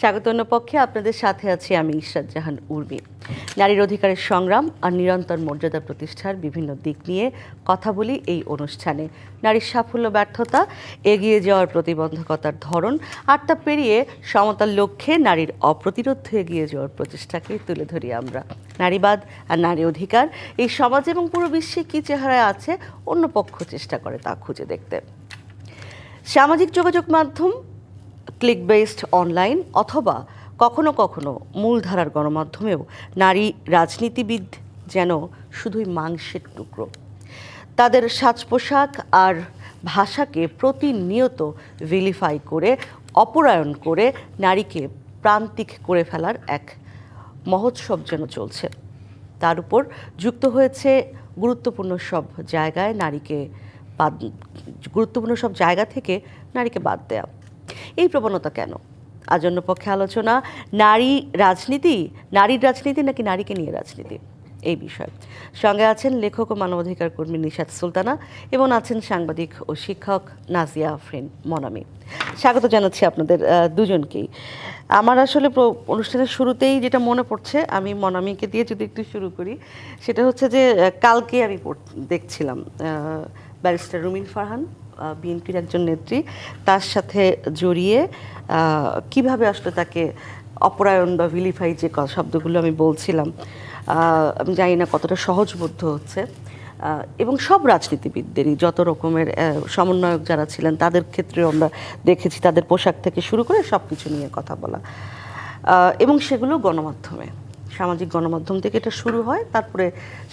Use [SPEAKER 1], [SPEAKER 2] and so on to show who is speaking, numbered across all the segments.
[SPEAKER 1] স্বাগতন্য পক্ষে আপনাদের সাথে আছি আমি ইশরাত জাহান উর্মি। নারীর অধিকারের সংগ্রাম আর নিরন্তর মর্যাদা প্রতিষ্ঠার বিভিন্ন দিক নিয়ে কথা বলি এই অনুষ্ঠানে। নারীর সাফল্য, ব্যর্থতা, এগিয়ে যাওয়ার প্রতিবন্ধকতার ধরন আর তা পেরিয়ে সমতার লক্ষ্যে নারীর অপ্রতিরোধ এগিয়ে যাওয়ার প্রচেষ্টাকে তুলে ধরি আমরা। নারীবাদ আর নারী অধিকার, এই সমাজ এবং পুরো বিশ্বে কী চেহারায় আছে অন্য পক্ষ চেষ্টা করে তা খুঁজে দেখতে। সামাজিক যোগাযোগ মাধ্যম ক্লিক বেসড অনলাইন অথবা কখনো কখনো মূলধারার গণমাধ্যমেও নারী রাজনীতিবিদ যেন শুধুই মাংসের টুকরো। তাদের সাজ পোশাক আর ভাষাকে প্রতিনিয়ত ভিলিফাই করে, অপরায়ণ করে নারীকে প্রান্তিক করে ফেলার এক মহোৎসব যেন চলছে। তার উপর যুক্ত হয়েছে গুরুত্বপূর্ণ সব জায়গায় নারীকে বাদ, গুরুত্বপূর্ণ সব জায়গা থেকে নারীকে বাদ দেয়া। এই প্রবণতা কেন? আজন্য পক্ষে আলোচনা, নারী রাজনীতি, নারীর রাজনীতি নাকি নারীকে নিয়ে রাজনীতি? এই বিষয়ে। সঙ্গে আছেন লেখক ও মানবাধিকার কর্মী নিশাদ সুলতানা এবং আছেন সাংবাদিক ও শিক্ষক নাজিয়া আফরিন মনামি। স্বাগত জানাচ্ছি আপনাদের দুজনকেই। আমার আসলে অনুষ্ঠানের শুরুতেই যেটা মনে পড়ছে, আমি মনামিকে দিয়ে যদি একটু শুরু করি, সেটা হচ্ছে যে কালকে আমি দেখছিলাম ব্যারিস্টার রুমিন ফারহান। বিএনপির একজন নেত্রী তার সাথে জড়িয়ে কীভাবে আসলে তাকে অপরায়ণ বা ভিলিফাই যে শব্দগুলো আমি বলছিলাম আমি জানি না কতটা সহজবোধ্য হচ্ছে এবং সব রাজনীতিবিদদেরই যত রকমের সমন্বয়ক যারা ছিলেন তাদের ক্ষেত্রেও আমরা দেখেছি তাদের পোশাক থেকে শুরু করে সব কিছু নিয়ে কথা বলা। এবং সেগুলো গণমাধ্যমে, সামাজিক গণমাধ্যম থেকে এটা শুরু হয়, তারপরে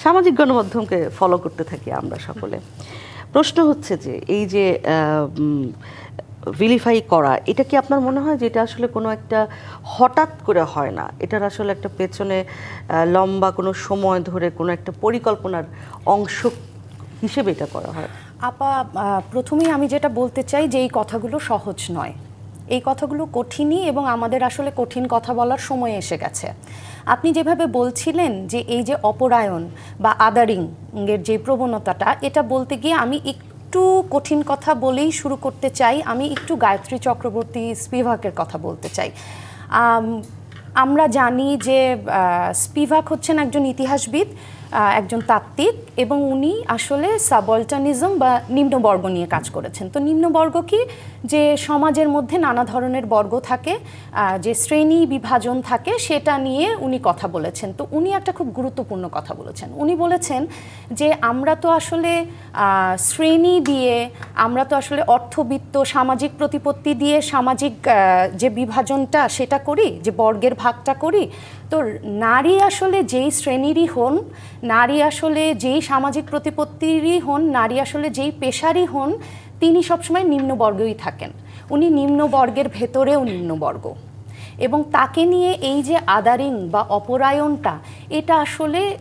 [SPEAKER 1] সামাজিক গণমাধ্যমকে ফলো করতে থাকি আমরা সকলে। প্রশ্ন হচ্ছে যে, এই যে ভিলিফাই করা, এটা কি আপনার মনে হয় যে এটা আসলে কোনো একটা হঠাৎ করে হয় না? এটার আসলে একটা পেছনে লম্বা কোনো সময় ধরে কোনো একটা পরিকল্পনার অংশ হিসেবে এটা করা হয়?
[SPEAKER 2] আপা প্রথমেই আমি যেটা বলতে চাই যে এই কথাগুলো সহজ নয়। এই কথাগুলো কঠিনই এবং আমাদের আসলে কঠিন কথা বলার সময় এসে গেছে। আপনি যেভাবে বলছিলেন যে এই যে অপরায়ণ বা আদারিং এর যে প্রবণতাটা, এটা বলতে গিয়ে আমি একটু কঠিন কথা বলেই শুরু করতে চাই। আমি একটু গায়ত্রী চক্রবর্তী স্পিভাকের কথা বলতে চাই। আমরা জানি যে স্পিভাক হচ্ছেন একজন ইতিহাসবিদ। একজন তাত্ত্বিক এবং উনি আসলে সাবল্টানিজম বা নিম্নবর্গ নিয়ে কাজ করেছেন। তো নিম্নবর্গ কি? যে সমাজের মধ্যে নানা ধরনের বর্গ থাকে যে শ্রেণি বিভাজন থাকে, সেটা নিয়ে উনি কথা বলেছেন। তো উনি একটা খুব গুরুত্বপূর্ণ কথা বলেছেন। উনি বলেছেন যে আমরা তো আসলে শ্রেণি দিয়ে, আমরা তো আসলে অর্থবিত্ত, সামাজিক প্রতিপত্তি দিয়ে সামাজিক যে বিভাজনটা সেটা করি, যে বর্গের ভাগটা করি তো নারী আসলে যেই শ্রেণীরই হন, নারী আসলে যেই সামাজিক প্রতিপত্তিরই হন, নারী আসলে যেই পেশারই হন, তিনি সবসময় নিম্নবর্গেই থাকেন। উনি নিম্নবর্গের ভেতরেও নিম্নবর্গ। এবং তাকে নিয়ে এই যে আদারিং বা অপরায়ণটা, এটা আসলে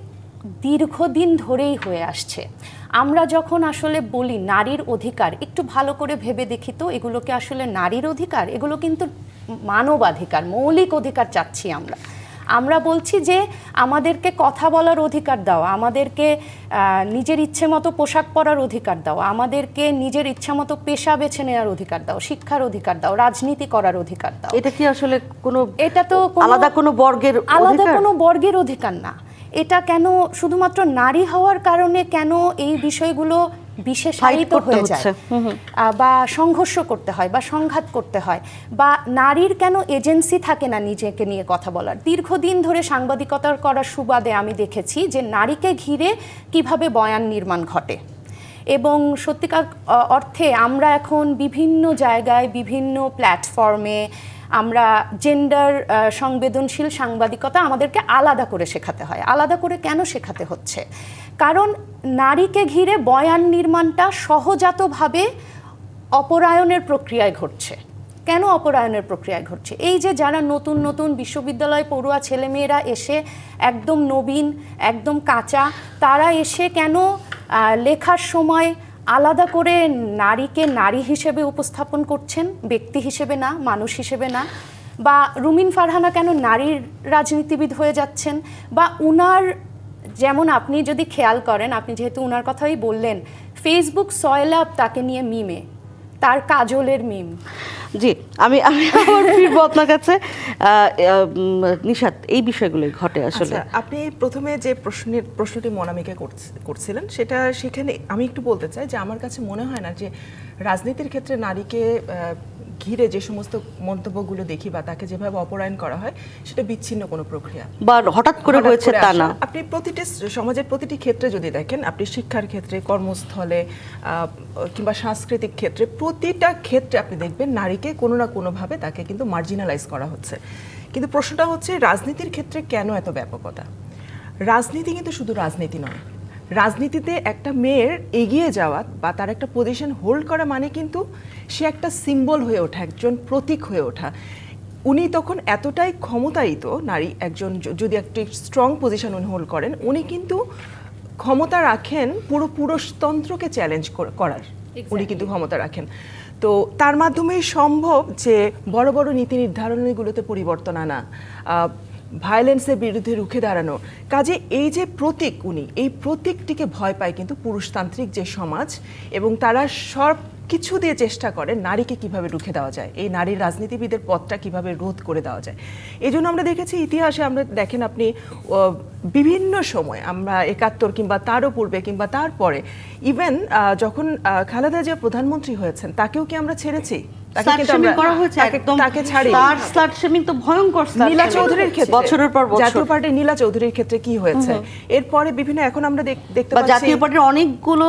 [SPEAKER 2] দীর্ঘদিন ধরেই হয়ে আসছে। আমরা যখন আসলে বলি নারীর অধিকার, একটু ভালো করে ভেবে দেখি তো, এগুলোকে আসলে নারীর অধিকার, এগুলো কিন্তু মানবাধিকার মৌলিক অধিকার চাচ্ছি আমরা। আমরা বলছি যে আমাদেরকে কথা বলার অধিকার দাও আমাদেরকে নিজের ইচ্ছে মতো পোশাক পরার অধিকার দাও আমাদেরকে নিজের ইচ্ছা মতো পেশা বেছে নেওয়ার অধিকার দাও শিক্ষার অধিকার দাও রাজনীতি করার অধিকার দাও।
[SPEAKER 1] এটা কি আসলে কোনো
[SPEAKER 2] এটা তো
[SPEAKER 1] আলাদা কোনো বর্গের
[SPEAKER 2] আলাদা কোনো বর্গের অধিকার না। এটা কেন শুধুমাত্র নারী হওয়ার কারণে কেন এই বিষয়গুলো বিশেষায়িত হয়ে যায়। বা সংঘর্ষ করতে হয় বা সংঘাত করতে হয় বা নারীর কেন এজেন্সি থাকে না নিজেকে নিয়ে কথা বলার? দীর্ঘদিন ধরে সাংবাদিকতার করার সুবাদে আমি দেখেছি যে নারীকে ঘিরে কীভাবে বয়ান নির্মাণ ঘটে। এবং সত্যিকার অর্থে আমরা এখন বিভিন্ন জায়গায় বিভিন্ন প্ল্যাটফর্মে আমরা জেন্ডার সংবেদনশীল সাংবাদিকতা আমাদেরকে আলাদা করে শেখাতে হয়। আলাদা করে কেন শেখাতে হচ্ছে? কারণ নারীকে ঘিরে বয়ান নির্মাণটা সহজাতভাবে অপরায়ণের প্রক্রিয়ায় ঘটছে। কেন অপরায়ণের প্রক্রিয়ায় ঘটছে? এই যে যারা নতুন নতুন বিশ্ববিদ্যালয় পড়ুয়া ছেলেমেয়েরা এসে একদম নবীন, একদম কাঁচা, তারা এসে কেন লেখার সময় আলাদা করে নারীকে নারী হিসেবে উপস্থাপন করছেন, ব্যক্তি হিসেবে না, মানুষ হিসেবে না, বা রুমিন ফারহানা কেন নারীর রাজনীতিবিদ হয়ে যাচ্ছেন, বা উনার যেমন আপনি যদি খেয়াল করেন, আপনি যেহেতু উনার কথাই বললেন ফেসবুক সয়লাভ তাকে নিয়ে মিমে তার কাজলের মিম
[SPEAKER 1] জি, আমি আমি আবার ফিরবো আপনার কাছে। নিশাত, এই বিষয়গুলোই ঘটে আসলে।
[SPEAKER 3] আচ্ছা আপনি প্রথমে যে প্রশ্নের, প্রশ্নটি মনামিকে করছ- করছিলেন, সেটা সেখানে আমি একটু বলতে চাই যে আমার কাছে মনে হয় না যে রাজনীতির ক্ষেত্রে নারীকে ঘিরে যে সমস্ত মন্তব্যগুলো দেখি বা তাকে যেভাবে অপরায়ণ করা হয় সেটা বিচ্ছিন্ন কোনো প্রক্রিয়া।
[SPEAKER 1] বা হঠাৎ করে হয়েছে তা না।
[SPEAKER 3] আপনি প্রতিটি সমাজের প্রতিটি ক্ষেত্রে যদি দেখেন আপনি শিক্ষার ক্ষেত্রে কর্মস্থলে কিংবা সাংস্কৃতিক ক্ষেত্রে প্রতিটা ক্ষেত্রে আপনি দেখবেন নারীকে কোনো না কোনোভাবে তাকে কিন্তু মার্জিনালাইজ করা হচ্ছে। কিন্তু প্রশ্নটা হচ্ছে রাজনীতির ক্ষেত্রে কেন এত ব্যাপকতা? রাজনীতি কিন্তু শুধু রাজনীতি নয় রাজনীতিতে একটা মেয়ের এগিয়ে যাওয়া বা তার একটা পজিশন হোল্ড করা মানে কিন্তু সে একটা সিম্বল হয়ে ওঠা একজন প্রতীক হয়ে ওঠা। উনি তখন এতটাই ক্ষমতায়িত নারী একজন যদি একটি স্ট্রং পজিশন উনি হোল্ড করেন উনি কিন্তু ক্ষমতা রাখেন পুরো পুরুষতন্ত্রকে চ্যালেঞ্জ করার। উনি কিন্তু ক্ষমতা রাখেন। তো তার মাধ্যমেই সম্ভব যে বড় বড় নীতি নির্ধারণীগুলোতে পরিবর্তন আনা। ভায়োলেন্সের বিরুদ্ধে রুখে দাঁড়ানো। কাজে এই যে প্রতীক উনি, এই প্রতীকটিকে ভয় পায় কিন্তু পুরুষতান্ত্রিক যে সমাজ এবং তারা সব কিছু দিয়ে চেষ্টা করে নারীকে কীভাবে রুখে দেওয়া যায়, এই নারীর রাজনীতিবিদের পথটা কীভাবে রোধ করে দেওয়া যায়। এই জন্য আমরা দেখেছি ইতিহাসে আমরা দেখেন আপনি বিভিন্ন সময় আমরা একাত্তর কিংবা তারও পূর্বে কিংবা তারপরে ইভেন যখন খালেদা জিয়া প্রধানমন্ত্রী হয়েছেন, তাকেও কি আমরা ছেড়েছি? তাকে কিন্তু আমরা
[SPEAKER 1] করা হয়েছে একদম
[SPEAKER 3] তাকে ছাড়ি
[SPEAKER 1] তার স্লাট শেমিং তো ভয়ঙ্কর
[SPEAKER 3] নীলা চৌধুরীর ক্ষেত্রে
[SPEAKER 1] বছরের পর বছর।
[SPEAKER 3] জাতীয় পার্টির নীলা চৌধুরীর ক্ষেত্রে কি হয়েছে? এরপরে বিভিন্ন এখন আমরা দেখতে পাচ্ছি
[SPEAKER 1] জাতীয় পার্টির অনেকগুলো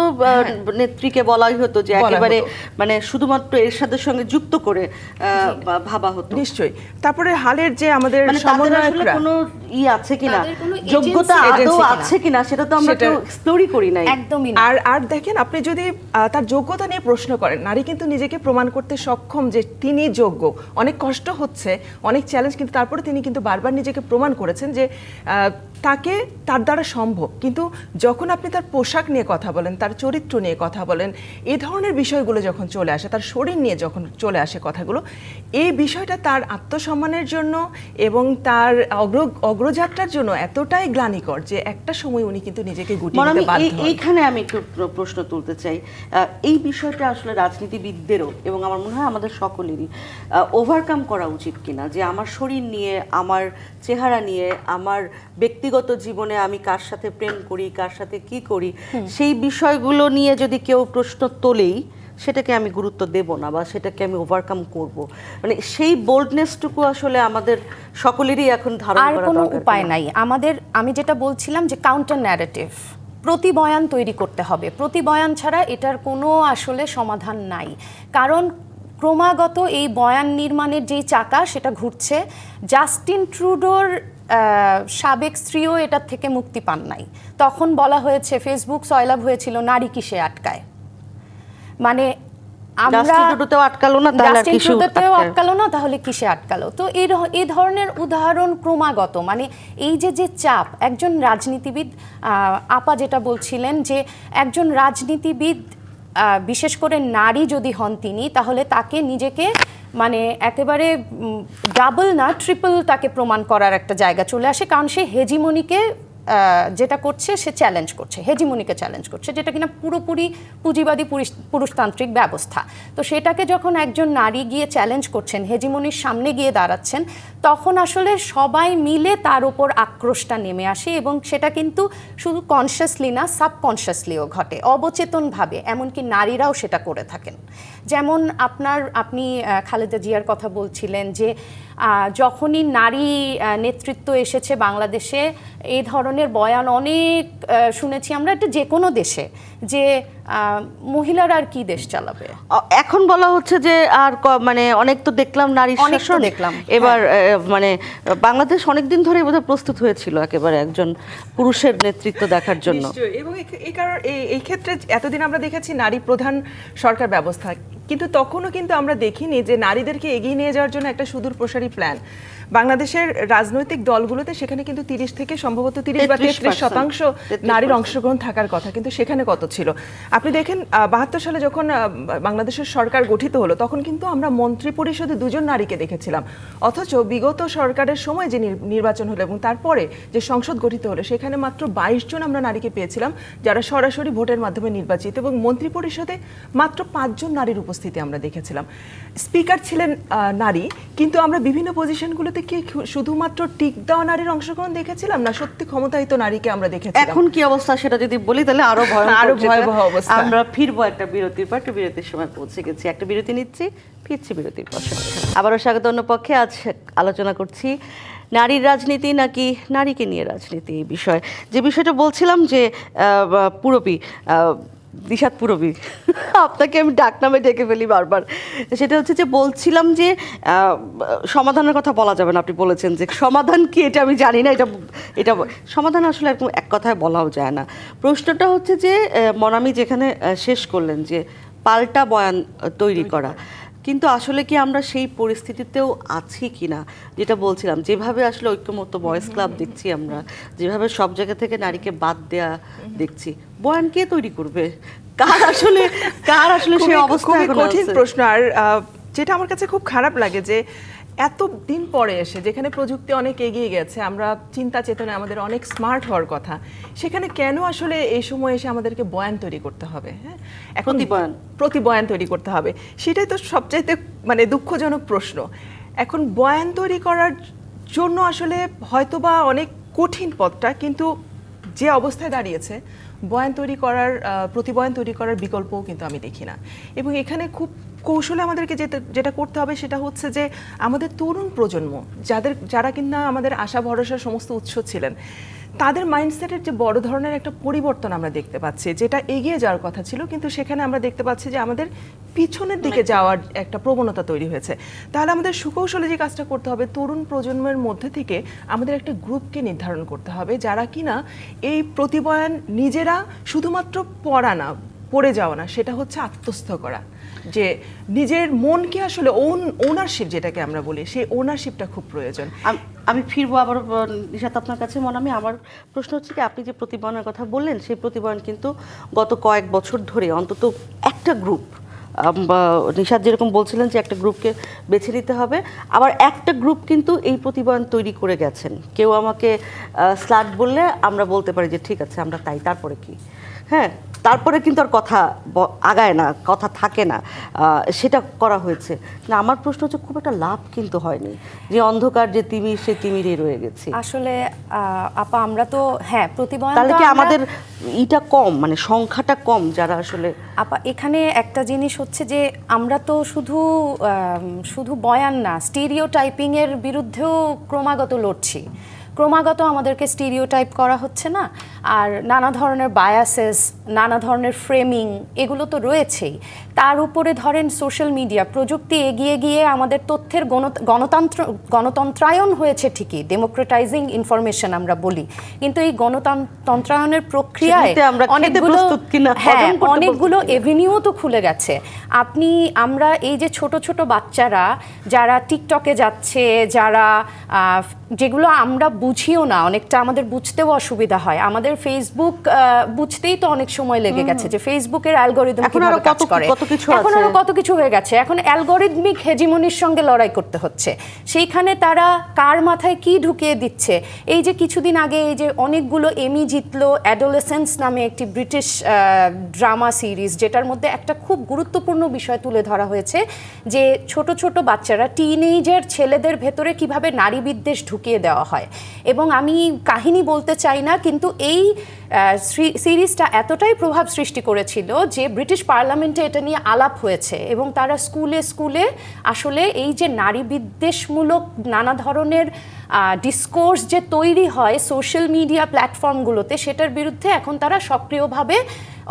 [SPEAKER 1] নেত্রীকে বলাই হতো যে একেবারে মানে শুধুমাত্র এরশাদের সঙ্গে যুক্ত করে ভাবা হতো।
[SPEAKER 3] নিশ্চয়ই। তারপরে হালের যে আমাদের
[SPEAKER 1] মানে
[SPEAKER 3] সমন্বয়করা
[SPEAKER 1] কোনো ই আছে কিনা যোগ্যতা আদৌ আছে কিনা সেটা তো আমরা কেউ এক্সপ্লোরই করি নাই।
[SPEAKER 2] একদমই
[SPEAKER 3] আর আর দেখেন আপনি যদি তার যোগ্যতা নিয়ে প্রশ্ন করেন নারী কিন্তু নিজেকে প্রমাণ করতে সক্ষম যে তিনি যোগ্য। অনেক কষ্ট হচ্ছে অনেক চ্যালেঞ্জ কিন্তু তারপরে তিনি কিন্তু বারবার নিজেকে প্রমাণ করেছেন যে তাকে তার দ্বারা সম্ভব। কিন্তু যখন আপনি তার পোশাক নিয়ে কথা বলেন তার চরিত্র নিয়ে কথা বলেন এই ধরনের বিষয়গুলো যখন চলে আসে তার শরীর নিয়ে যখন চলে আসে কথাগুলো এই বিষয়টা তার আত্মসম্মানের জন্য এবং তার অগ্র অগ্রযাত্রার জন্য এতটাই গ্লানিকর যে একটা সময় উনি কিন্তু নিজেকে গুটিয়ে নিতে বাধ্য
[SPEAKER 1] এইখানে আমি একটু প্রশ্ন তুলতে চাই। এই বিষয়টা আসলে রাজনীতিবিদদেরও এবং আমার মনে হয় আমাদের সকলেরই ওভারকাম করা উচিত কিনা যে আমার শরীর নিয়ে আমার চেহারা নিয়ে আমার ব্যক্তিগত জীবনে আমি কার সাথে প্রেম করি কার সাথে কি করি সেই বিষয়গুলো নিয়ে যদি কেউ প্রশ্ন তোলেই সেটাকে আমি গুরুত্ব দেব না বা সেটাকে আমি ওভারকাম করব। মানে সেই বোল্ডনেসটুকু আসলে আমাদের সকলেরই এখন ধারণ
[SPEAKER 2] আর কোনো উপায় নাই। আমাদের আমি যেটা বলছিলাম যে কাউন্টার ন্যারেটিভ প্রতি বয়ান তৈরি করতে হবে। প্রতি বয়ান ছাড়া এটার কোনো আসলে সমাধান নাই। কারণ ক্রমাগত এই বয়ান নির্মাণের যেই চাকা সেটা ঘুরছে। জাস্টিন ট্রুডোর সাবেক স্ত্রীও এটার থেকে মুক্তি পান নাই। তখন বলা হয়েছে ফেসবুক সয়লাভ হয়েছিল নারী কিসে আটকায়? মানে আমরা
[SPEAKER 1] আটকালো না তাহলে কিসে
[SPEAKER 2] আটকালো না তাহলে কিসে আটকালো? তো এই ধরনের উদাহরণ ক্রমাগত মানে এই যে যে চাপ একজন রাজনীতিবিদ আহ, আপা যেটা বলছিলেন যে একজন রাজনীতিবিদ বিশেষ করে নারী যদি হন তিনি, তাহলে তাকে নিজেকে মানে একেবারে ডাবল না ট্রিপল তাকে প্রমাণ করার একটা জায়গা চলে আসে। কারণ সে হেজিমনিকে যেটা করছে, সে চ্যালেঞ্জ করছে হেজিমনিকে চ্যালেঞ্জ করছে, যেটা কিনা পুরোপুরি পুঁজিবাদী পুরুষতান্ত্রিক ব্যবস্থা। তো সেটাকে যখন একজন নারী গিয়ে চ্যালেঞ্জ করছেন হেজিমনির সামনে গিয়ে দাঁড়াচ্ছেন, তখন আসলে সবাই মিলে তার উপর আক্রোশটা নেমে আসে এবং সেটা কিন্তু শুধু কনসিয়াসলি না সাবকনসিয়াসলিও ঘটে, অবচেতনভাবে, এমনকি নারীরাও সেটা করে থাকেন। যেমন আপনার, আপনি খালেদা জিয়ার কথা বলছিলেন যে যখনই নারী নেতৃত্ব এসেছে বাংলাদেশে, এই ধরনের বয়ান অনেক শুনেছি আমরা, এটা যে কোনো দেশে, যে মহিলারা আর কি দেশ চালাবে?
[SPEAKER 1] এখন বলা হচ্ছে যে আর মানে অনেক তো দেখলাম নারী শাসন।
[SPEAKER 2] দেখলাম,
[SPEAKER 1] এবার মানে বাংলাদেশ অনেক দিন ধরে বোধহয় প্রস্তুত হয়েছিল একেবারে একজন পুরুষের নেতৃত্ব দেখার জন্য।
[SPEAKER 3] এবং এই- কারণ এই- এই ক্ষেত্রে এতদিন আমরা দেখেছি নারী প্রধান সরকার ব্যবস্থা কিন্তু তখনও কিন্তু আমরা দেখিনি যে নারীদেরকে এগিয়ে নিয়ে যাওয়ার জন্য একটা সুদূর প্রসারী প্ল্যান বাংলাদেশের রাজনৈতিক দলগুলোতে সেখানে কিন্তু তিরিশ থেকে সম্ভবত তিরিশ বা তেত্রিশ শতাংশ নারীর অংশগ্রহণ থাকার কথা কিন্তু সেখানে কত ছিল? আপনি দেখেন বাহাত্তর সালে যখন বাংলাদেশের সরকার গঠিত হলো তখন কিন্তু আমরা মন্ত্রী পরিষদে দুজন নারীকে দেখেছিলাম। অথচ বিগত সরকারের সময় যে নির্বাচন হলো এবং তারপরে যে সংসদ গঠিত হলো সেখানে মাত্র বাইশ জন আমরা নারীকে পেয়েছিলাম যারা সরাসরি ভোটের মাধ্যমে নির্বাচিত এবং মন্ত্রী পরিষদে মাত্র পাঁচজন নারীর উপস্থিতি আমরা দেখেছিলাম। স্পিকার ছিলেন আহ, নারী কিন্তু আমরা বিভিন্ন পজিশনগুলোতে কি শুধুমাত্র টিক দেওয়া নারীর অংশগ্রহণ দেখেছিলাম না সত্যি ক্ষমতায়িত নারীকে আমরা দেখেছিলাম?
[SPEAKER 1] এখন কি অবস্থা সেটা যদি বলি তাহলে আরও ভয়ঙ্কর আরও
[SPEAKER 3] ভয়াবহ অবস্থা।
[SPEAKER 1] আমরা ফিরবো একটা বিরতির পর একটা বিরতির সময় পৌঁছে গেছি একটা বিরতি নিচ্ছি ফিরছি বিরতির পর। আবারও স্বাগত অন্য পক্ষে আজ আলোচনা করছি নারীর রাজনীতি নাকি নারীকে নিয়ে রাজনীতি এই বিষয়ে যে বিষয়টা বলছিলাম যে আহ, দিশাদ পুরবী। আপনাকে আমি ডাকনামে ডেকে ফেলি বারবার। সেটা হচ্ছে যে বলছিলাম যে সমাধানের কথা বলা যাবে না আপনি বলেছেন যে সমাধান কি এটা আমি জানি না এটা এটা সমাধান আসলে একদম এক কথায় বলাও যায় না। প্রশ্নটা হচ্ছে যে মনামি যেখানে শেষ করলেন যে পাল্টা বয়ান তৈরি করা। কিন্তু আসলে কি আমরা সেই পরিস্থিতিতেও আছি কিনা যেটা বলছিলাম যেভাবে আসলে ঐক্যমত্য বয়েজ ক্লাব দেখছি আমরা যেভাবে সব জায়গা থেকে নারীকে বাদ দেয়া দেখছি বয়ান কে তৈরি করবে। কার আসলে কার আসলে সেই অবস্থা
[SPEAKER 3] কঠিন প্রশ্ন। আর যেটা আমার কাছে খুব খারাপ লাগে যে এত দিন পরে এসে যেখানে প্রযুক্তি অনেক এগিয়ে গেছে আমরা চিন্তা চেতনা আমাদের অনেক স্মার্ট হওয়ার কথা সেখানে কেন আসলে এই সময় এসে আমাদেরকে বয়ান তৈরি করতে হবে? হ্যাঁ? এখন। প্রতি বয়ান তৈরি করতে হবে। সেটাই তো সবচাইতে মানে দুঃখজনক প্রশ্ন। এখন বয়ান তৈরি করার জন্য আসলে হয়তোবা অনেক কঠিন পথটা কিন্তু যে অবস্থায় দাঁড়িয়েছে বয়ান তৈরি করার প্রতিবয়ন তৈরি করার বিকল্পও কিন্তু আমি দেখি না। এবং এখানে খুব কৌশলে আমাদেরকে যেটা যেটা করতে হবে সেটা হচ্ছে যে আমাদের তরুণ প্রজন্ম, যাদের, যারা কিনা আমাদের আশা ভরসার সমস্ত উৎস ছিলেন তাদের মাইন্ডসেটের যে বড় ধরনের একটা পরিবর্তন আমরা দেখতে পাচ্ছি যেটা এগিয়ে যাওয়ার কথা ছিল কিন্তু সেখানে আমরা দেখতে পাচ্ছি যে আমাদের পিছনের দিকে যাওয়ার একটা প্রবণতা তৈরি হয়েছে। তাহলে আমাদের সুকৌশলে যে কাজটা করতে হবে তরুণ প্রজন্মের মধ্যে থেকে আমাদের একটা গ্রুপকে নির্ধারণ করতে হবে যারা কিনা এই প্রতিবয়ান নিজেরা শুধুমাত্র পড়া না পড়ে যাওয়া না, সেটা হচ্ছে আত্মস্থ করা। যে নিজের মনকে আসলে ওন ওনারশিপ যেটাকে আমরা বলি, সেই ওনারশিপটা খুব প্রয়োজন।
[SPEAKER 1] আমি ফিরবো আবার নিশাত আপনার কাছে মনে আমি আমার প্রশ্ন হচ্ছে কি, আপনি যে প্রতিবয়নের কথা বললেন, সেই প্রতিবয়ন কিন্তু গত কয়েক বছর ধরে অন্তত একটা গ্রুপ নিশাদ যেরকম বলছিলেন যে একটা গ্রুপকে বেছে নিতে হবে, আবার একটা গ্রুপ কিন্তু এই প্রতিবয়ন তৈরি করে গেছেন। কেউ আমাকে স্লাট বললে আমরা বলতে পারি যে, ঠিক আছে, আমরা তাই, তারপরে কি? হ্যাঁ? তারপরে কিন্তু আর কথা আগায় না কথা থাকে না। সেটা করা হয়েছে। না আমার প্রশ্ন হচ্ছে খুব একটা লাভ কিন্তু হয়নি যে অন্ধকার যে তিমির সে তিমিরই রয়ে গেছে।
[SPEAKER 2] আসলে আপা আমরা তো হ্যাঁ প্রতিবয়ন
[SPEAKER 1] তাহলে কি আমাদের ইটা কম মানে সংখ্যাটা কম যারা আসলে
[SPEAKER 2] আপা এখানে একটা জিনিস হচ্ছে যে আমরা তো শুধু শুধু বয়ান না স্টিরিও টাইপিং এর বিরুদ্ধেও ক্রমাগত লড়ছি। ক্রমাগত আমাদেরকে স্টিরিও টাইপ করা হচ্ছে না। আর নানা ধরনের বায়াসেস নানা ধরনের ফ্রেমিং এগুলো তো রয়েছেই। তার উপরে ধরেন সোশ্যাল মিডিয়া প্রযুক্তি এগিয়ে গিয়ে আমাদের তথ্যের গণ- গণতন্ত্র গণতন্ত্রায়ন হয়েছে ঠিকই ডেমোক্রেটাইজিং ইনফরমেশন আমরা বলি। কিন্তু এই গণতন্ত্রায়নের প্রক্রিয়ায় অনেকগুলো হ্যাঁ অনেকগুলো। এভিনিউ তো খুলে গেছে। আপনি আমরা এই যে ছোট ছোট বাচ্চারা যারা টিকটকে যাচ্ছে যারা যেগুলো আমরা বুঝিও না অনেকটা আমাদের বুঝতেও অসুবিধা হয়। আমাদের ফেসবুক বুঝতেই তো অনেক সময় লেগে গেছে যে ফেসবুকের অ্যালগোরিদম কীভাবে কাজ
[SPEAKER 1] কত-
[SPEAKER 2] করে।
[SPEAKER 1] কিছু
[SPEAKER 2] এখন আরও কত কিছু হয়ে গেছে। এখন অ্যালগোরিদমিক হেজিমনির সঙ্গে লড়াই করতে হচ্ছে। সেইখানে তারা কার মাথায় কি ঢুকিয়ে দিচ্ছে? এই যে কিছুদিন আগে এই যে অনেকগুলো এমি জিতলো অ্যাডোলেসেন্স নামে একটি ব্রিটিশ ড্রামা সিরিজ যেটার মধ্যে একটা খুব গুরুত্বপূর্ণ বিষয় তুলে ধরা হয়েছে যে ছোট ছোট বাচ্চারা টিনেজার ছেলেদের ভেতরে কীভাবে নারী বিদ্বেষ ঢুকিয়ে দেওয়া হয়। এবং আমি কাহিনী বলতে চাই না, কিন্তু এই সিরিজটা এতটাই প্রভাব সৃষ্টি করেছিল যে ব্রিটিশ পার্লামেন্টে এটা নিয়ে আলাপ হয়েছে এবং তারা স্কুলে স্কুলে আসলে এই যে নারী বিদ্বেষমূলক নানা ধরনের ডিসকোর্স যে তৈরি হয় সোশ্যাল মিডিয়া প্ল্যাটফর্মগুলোতে সেটার বিরুদ্ধে এখন তারা সক্রিয়ভাবে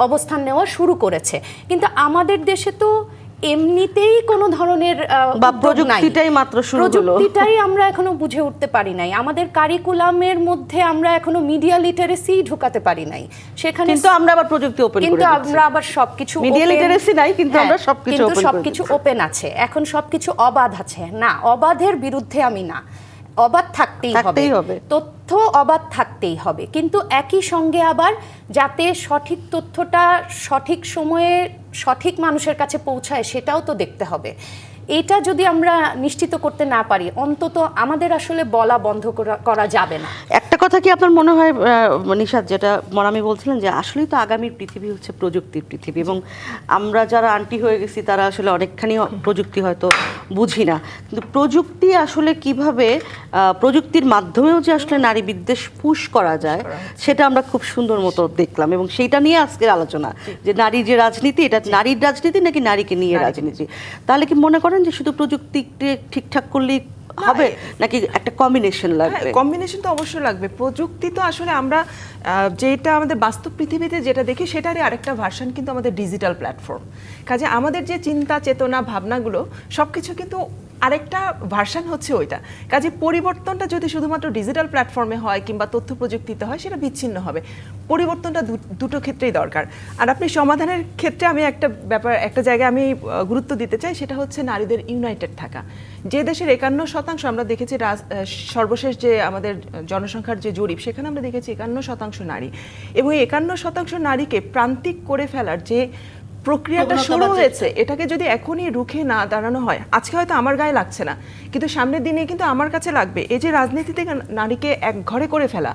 [SPEAKER 2] অবস্থান নেওয়া শুরু করেছে। কিন্তু আমাদের দেশে তো এমনিতেই কোনো ধরনের
[SPEAKER 1] বা প্রযুক্তিটাই মাত্র শুরু হলো।
[SPEAKER 2] প্রযুক্তিটাই আমরা এখনও বুঝে উঠতে পারি নাই। আমাদের কারিকুলামের মধ্যে আমরা এখনও মিডিয়া লিটারেসি ঢুকাতে পারি নাই। সেখানে
[SPEAKER 1] কিন্তু আমরা আবার প্রযুক্তি ওপেন করে
[SPEAKER 2] কিন্তু আমরা আবার সবকিছু মিডিয়া
[SPEAKER 1] লিটারেসি নাই, কিন্তু
[SPEAKER 2] হ্যাঁ,
[SPEAKER 1] আমরা সবকিছু
[SPEAKER 2] কিন্তু সবকিছু ওপেন আছে। এখন সবকিছু অবাধ আছে। না অবাধের বিরুদ্ধে আমি না। অবাধ থাকতেই হবে। তথ্য অবাধ থাকতেই হবে। কিন্তু একই সঙ্গে আবার যাতে সঠিক তথ্যটা সঠিক সময়ে সঠিক মানুষের কাছে পৌঁছায় সেটাও তো দেখতে হবে। এটা যদি আমরা নিশ্চিত করতে না পারি অন্তত আমাদের আসলে বলা বন্ধ করা- করা যাবে না।
[SPEAKER 1] কথা কি আপনার মনে হয় নিশাদ যেটা মনামি বলছিলেন যে আসলেই তো আগামীর পৃথিবী হচ্ছে প্রযুক্তির পৃথিবী এবং আমরা যারা আন্টি হয়ে গেছি তারা আসলে অনেকখানি প্রযুক্তি হয়তো বুঝি না। কিন্তু প্রযুক্তি আসলে কীভাবে প্রযুক্তির মাধ্যমেও যে আসলে নারী বিদ্বেষ পুশ করা যায় সেটা আমরা খুব সুন্দর মতো দেখলাম এবং সেইটা নিয়ে আজকের আলোচনা। যে নারী যে রাজনীতি এটা নারীর রাজনীতি নাকি নারীকে নিয়ে রাজনীতি? তাহলে কি মনে করেন যে শুধু প্রযুক্তি ঠিকঠাক করলেই হবে? নাকি একটা কম্বিনেশন লাগবে?
[SPEAKER 3] কম্বিনেশন তো অবশ্যই লাগবে। প্রযুক্তি তো আসলে আমরা যেটা আমাদের বাস্তব পৃথিবীতে যেটা দেখি সেটারই আরেকটা ভার্সন কিন্তু আমাদের ডিজিটাল প্ল্যাটফর্ম কাজে আমাদের যে চিন্তা চেতনা ভাবনাগুলো সব কিছু কিন্তু আরেকটা ভার্সান হচ্ছে ওইটা। কাজে পরিবর্তনটা যদি শুধুমাত্র ডিজিটাল প্ল্যাটফর্মে হয় কিংবা তথ্য প্রযুক্তিতে হয়, সেটা বিচ্ছিন্ন হবে। পরিবর্তনটা দুটো ক্ষেত্রেই দরকার। আর আপনি সমাধানের ক্ষেত্রে আমি একটা ব্যাপার একটা জায়গায় আমি গুরুত্ব দিতে চাই, সেটা হচ্ছে নারীদের ইউনাইটেড থাকা। যে দেশের একান্ন শতাংশ, আমরা দেখেছি সর্বশেষ যে আমাদের জনসংখ্যার যে জরিপ, সেখানে আমরা দেখেছি একান্ন শতাংশ নারী। এবং একান্ন শতাংশ নারীকে প্রান্তিক করে ফেলার যে প্রক্রিয়াটা শুরু হয়েছে এটাকে যদি এখনই রুখে না দাঁড়ানো হয় আজকে হয়তো আমার গায়ে লাগছে না কিন্তু সামনের দিনে কিন্তু আমার কাছে লাগবে। এই যে রাজনীতি থেকে নারীকে এক ঘরে করে ফেলা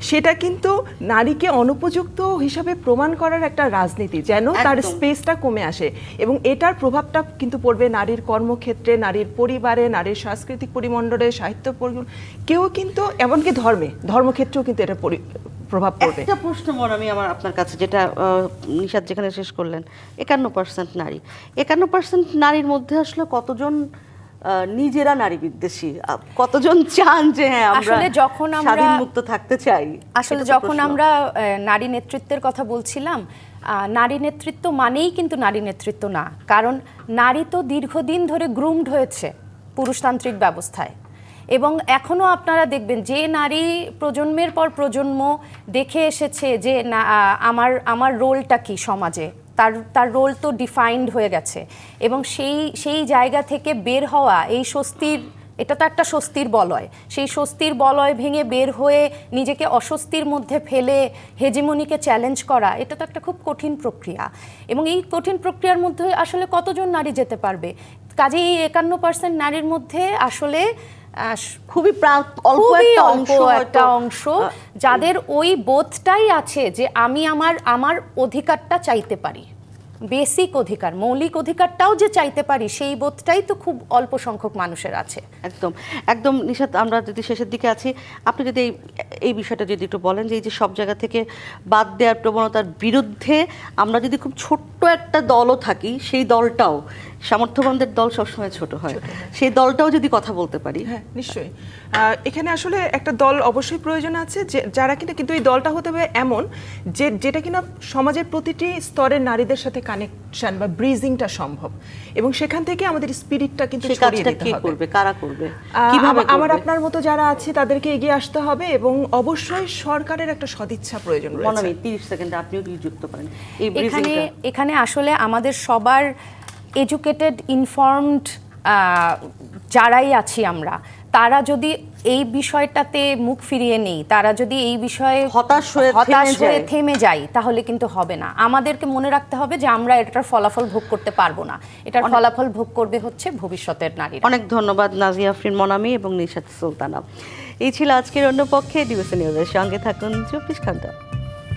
[SPEAKER 3] সেটা কিন্তু নারীকে অনুপযুক্ত হিসাবে প্রমাণ করার একটা রাজনীতি যেন তার স্পেসটা কমে আসে এবং এটার প্রভাবটা কিন্তু পড়বে নারীর কর্মক্ষেত্রে নারীর পরিবারে নারীর সাংস্কৃতিক পরিমণ্ডলে সাহিত্য পরি- কেউ কিন্তু এমনকি ধর্মে ধর্মক্ষেত্রেও কিন্তু এটা পরি- প্রভাব পড়বে।
[SPEAKER 1] একটা প্রশ্ন মনে আমি আমার আপনার কাছে যেটা নিশাদ যেখানে শেষ করলেন একান্ন পার্সেন্ট নারী। একান্ন পার্সেন্ট নারীর মধ্যে আসলে কতজন আহ, নিজেরা নারী বিদ্বেষী? আহ, কতজন চান যে হ্যাঁ আমরা
[SPEAKER 2] আসলে যখন আমরা-
[SPEAKER 1] স্বাধীন মুক্ত থাকতে চাই?
[SPEAKER 2] আসলে যখন আমরা আহ, নারী নেতৃত্বের কথা বলছিলাম আহ, নারী নেতৃত্ব মানেই কিন্তু নারী নেতৃত্ব না। কারণ নারী তো দীর্ঘদিন ধরে গ্রুমড হয়েছে পুরুষতান্ত্রিক ব্যবস্থায়। এবং এখনও আপনারা দেখবেন যে নারী প্রজন্মের পর প্রজন্ম দেখে এসেছে যে না আমার আমার রোলটা কি সমাজে? তার তার রোল তো ডিফাইন্ড হয়ে গেছে। এবং সেই সেই জায়গা থেকে বের হওয়া এই স্বস্তির, এটা তো একটা স্বস্তির বলয়। সেই স্বস্তির বলয় ভেঙে বের হয়ে নিজেকে অস্বস্তির মধ্যে ফেলে হেজিমনিকে চ্যালেঞ্জ করা, এটা তো একটা খুব কঠিন প্রক্রিয়া। এবং এই কঠিন প্রক্রিয়ার মধ্যে আসলে কতজন নারী যেতে পারবে? কাজে এই একান্ন পার্সেন্ট নারীর মধ্যে আসলে
[SPEAKER 1] খুবই অল্প একটা অংশ
[SPEAKER 2] একটা অংশ যাদের ওই বোধটাই আছে যে আমি আমার আমার অধিকারটা চাইতে পারি। বেসিক অধিকার মৌলিক অধিকারটাও যে চাইতে পারি সেই বোধটাই তো খুব অল্প সংখ্যক মানুষের আছে।
[SPEAKER 1] একদম একদম নিশাত আমরা যদি শেষের দিকে আছি আপনি যদি এই এই বিষয়টা যদি একটু বলেন যে এই যে সব জায়গা থেকে বাদ দেওয়ার প্রবণতার বিরুদ্ধে আমরা যদি খুব ছোট্ট একটা দলও থাকি সেই দলটাও সামর্থ্যবানদের দল সবসময় ছোট হয়। সেই দলটাও যদি কথা বলতে পারি।
[SPEAKER 3] হ্যাঁ নিশ্চয়ই। এখানে আসলে একটা দল অবশ্যই প্রয়োজন আছে যে যারা কিনা কিন্তু এই দলটা হতে হবে এমন যে যেটা কিনা সমাজের প্রতিটি স্তরের নারীদের সাথে কানেকশন বা ব্রিজিংটা সম্ভব। এবং সেখান থেকে আমাদের স্পিরিটটা কিন্তু ছড়িয়ে দিতে হবে।
[SPEAKER 1] করবে? কারা করবে? কীভাবে
[SPEAKER 3] আমার আপনার মতো যারা আছে তাদেরকে এগিয়ে আসতে হবে এবং অবশ্যই সরকারের একটা সদিচ্ছা প্রয়োজন রয়েছে।
[SPEAKER 1] মনামি তিরিশ সেকেন্ডে আপনিও যুক্ত করেন। এই
[SPEAKER 2] এখানে এখানে আসলে আমাদের সবার এডুকেটেড ইনফর্মড যারাই আছি আমরা তারা যদি এই বিষয়টাতে মুখ ফিরিয়ে নেই তারা যদি এই বিষয়ে
[SPEAKER 1] হতাশ হয়ে
[SPEAKER 2] হতাশ
[SPEAKER 1] থেমে
[SPEAKER 2] হয়ে
[SPEAKER 1] যায়।
[SPEAKER 2] থেমে যাই তাহলে কিন্তু হবে না। আমাদেরকে মনে রাখতে হবে যে আমরা এটার ফলাফল ভোগ করতে পারব না। এটার ফলাফল ভোগ করবে হচ্ছে ভবিষ্যতের নারীরা।
[SPEAKER 1] অনেক ধন্যবাদ নাজিয়া আফরিন মনামি এবং নিশাত সুলতানা। এই ছিল আজকের অন্য পক্ষে ডিভিশন নিউজের সঙ্গে থাকুন চব্বিশ ঘণ্টা।